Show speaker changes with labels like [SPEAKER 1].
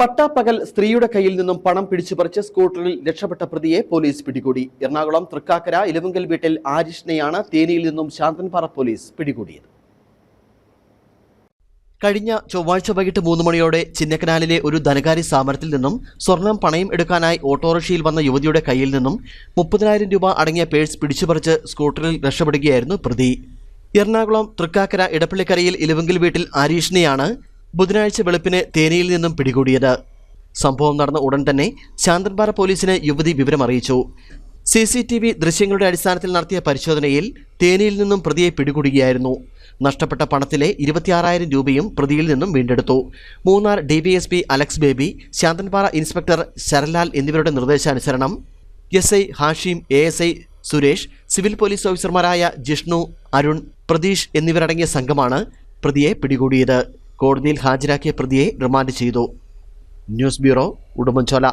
[SPEAKER 1] പട്ടാപ്പകൽ സ്ത്രീയുടെ കയ്യിൽ നിന്നും പണം പിടിച്ചുപറിച്ച് സ്കൂട്ടറിൽ രക്ഷപ്പെട്ട പ്രതിയെ പോലീസ് പിടികൂടി. എറണാകുളം തൃക്കാക്കര ഇലവുങ്കൽ വീട്ടിൽ ആരിഷിനെയാണ് തേനിയിൽ നിന്നും ശാന്തൻപാറ പോലീസ് പിടികൂടിയത്. കഴിഞ്ഞ ചൊവ്വാഴ്ച വൈകിട്ട് മൂന്ന് മണിയോടെ ചിന്നക്കനാലിലെ ഒരു ധനകാര്യ സ്ഥാപനത്തിൽ നിന്നും സ്വർണം പണയം എടുക്കാനായി ഓട്ടോറിക്ഷയിൽ വന്ന യുവതിയുടെ കയ്യിൽ നിന്നും മുപ്പതിനായിരം രൂപ അടങ്ങിയ പേഴ്സ് പിടിച്ചുപറിച്ച് സ്കൂട്ടറിൽ രക്ഷപ്പെടുകയായിരുന്നു പ്രതി. എറണാകുളം തൃക്കാക്കര ഇടപ്പള്ളിക്കരയിൽ ഇലവുങ്കിൽ വീട്ടിൽ ആരീഷിനെയാണ് ബുധനാഴ്ച വെളുപ്പിന് തേനിയിൽ നിന്നും പിടികൂടിയത്. സംഭവം നടന്ന ഉടൻ തന്നെ ശാന്തൻപാറ പോലീസിന് യുവതി വിവരമറിയിച്ചു സി സി ടി വി ദൃശ്യങ്ങളുടെ അടിസ്ഥാനത്തിൽ നടത്തിയ പരിശോധനയിൽ തേനിയിൽ നിന്നും പ്രതിയെ പിടികൂടുകയായിരുന്നു. നഷ്ടപ്പെട്ട പണത്തിലെ ഇരുപത്തിയാറായിരം രൂപയും പ്രതിയിൽ നിന്നും വീണ്ടെടുത്തു. Munnar D B S P Alex Baby Santhanpara inspector Saralal എന്നിവരുടെ നിർദ്ദേശാനുസരണം S I Hashim A S I Suresh civil police ഓഫീസർമാരായ ജിഷ്ണു അരുൺ പ്രതീഷ് എന്നിവരടങ്ങിയ സംഘമാണ് പ്രതിയെ പിടികൂടിയത്. കോടതിയിൽ ഹാജരാക്കിയ പ്രതിയെ റിമാൻഡ് ചെയ്തു. News bureau Udumbanchola.